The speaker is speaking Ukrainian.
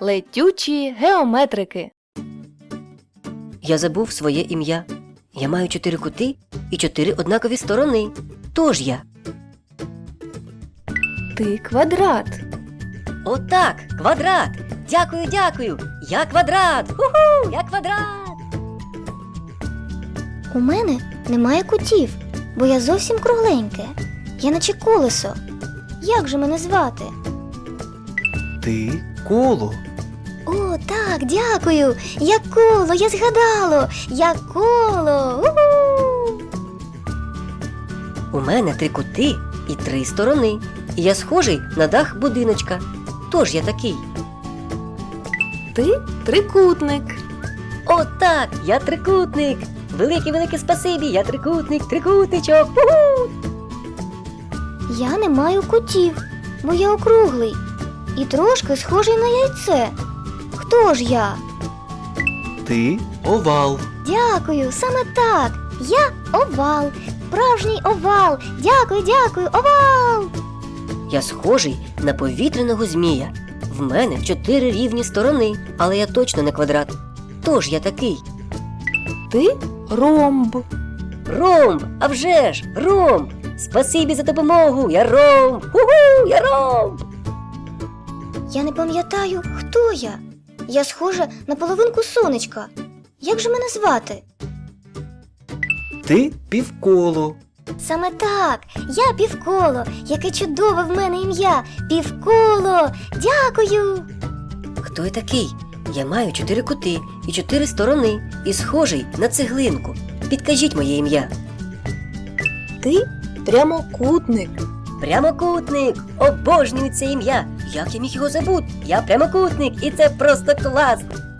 Летючі геометрики. Я забув своє ім'я. Я маю чотири кути і чотири однакові сторони. Тож я. Ти квадрат. Отак, квадрат. Дякую, дякую. Я квадрат. Ху-ху, я квадрат. У мене немає кутів, бо я зовсім кругленьке. Я наче колесо. Як же мене звати? Ти коло. О, так, дякую. Я коло, я згадало. Я коло. Уху! У мене три кути і три сторони. І я схожий на дах будиночка. Тож я такий. Ти трикутник. Отак, я трикутник. Велике велике спасибі, я трикутник, трикутничок. Уху! Я не маю кутів, бо я округлий і трошки схожий на яйце. Хто ж я? Ти овал. Дякую, саме так. Я овал, справжній овал. Дякую, дякую, овал. Я схожий на повітряного змія. В мене чотири рівні сторони, але я точно не квадрат. Тож я такий. Ти ромб. Ромб, а вже ж, ромб! Спасибі за допомогу! Я ромб! Ху-ху, я ромб! Я не пам'ятаю, хто я. Я схожа на половинку сонечка. Як же мене звати? Ти півколо. Саме так, я півколо. Яке чудове в мене ім'я. Півколо. Дякую. Хто я такий? Я маю чотири кути і чотири сторони, і схожий на цеглинку. Підкажіть моє ім'я. Ти прямокутник. Прямокутник! Обожнюю це ім'я! Як я міг його забути? Я прямокутник, і це просто класно!